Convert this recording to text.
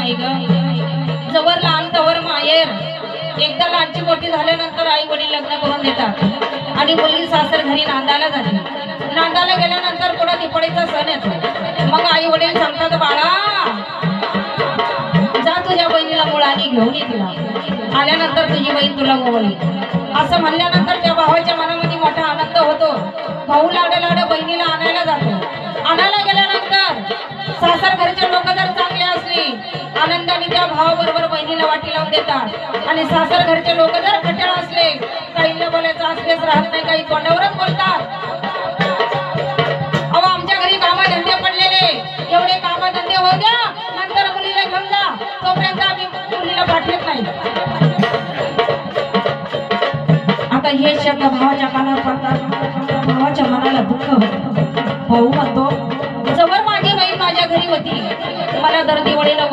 नाही ग जवळ लहान तवर माहेर. एकदा लहानची मोठी झाल्यानंतर आई वडील लग्न करून देतात. आणि मुलगी सासर घरी नांदायला जाते. नांदायला गेल्यानंतर पुढे दिपडीचा सण येतो. मग आई वडील सांगतात बाळा जा तुझ्या बहिणीला मुळाने घेऊन ये तिला. आल्यानंतर तुझी बहीण तुला गोवली असं म्हणल्यानंतर त्या भावाच्या मनामध्ये मोठा आनंद होतो. भाऊ लाड लाड बहिणीला आणायला जातो. आणायला गेल्यानंतर सासर घरचे लोक आनंदाने त्या भावाबरोबर बहिणीला वाटी लावून देतात. आणि सासर घरचे लोक जर खट्याळ असले काही बोलायचं असलेच राहत नाही काही तोंडावरच बोलतात. अहो आमच्या घरी कामधंदे पडलेले. एवढे कामधंदे होऊ द्या नंतर मुलीला घेऊन जा. तोपर्यंत आम्ही मुलीला पाठवत नाही. आता हे शब्द भावाच्या कानावर पडतात. भावाच्या मनाला दुःख होतं. भाऊ म्हणतो जवळ माझी बहीण माझ्या घरी होती. मला दर दिवाळीला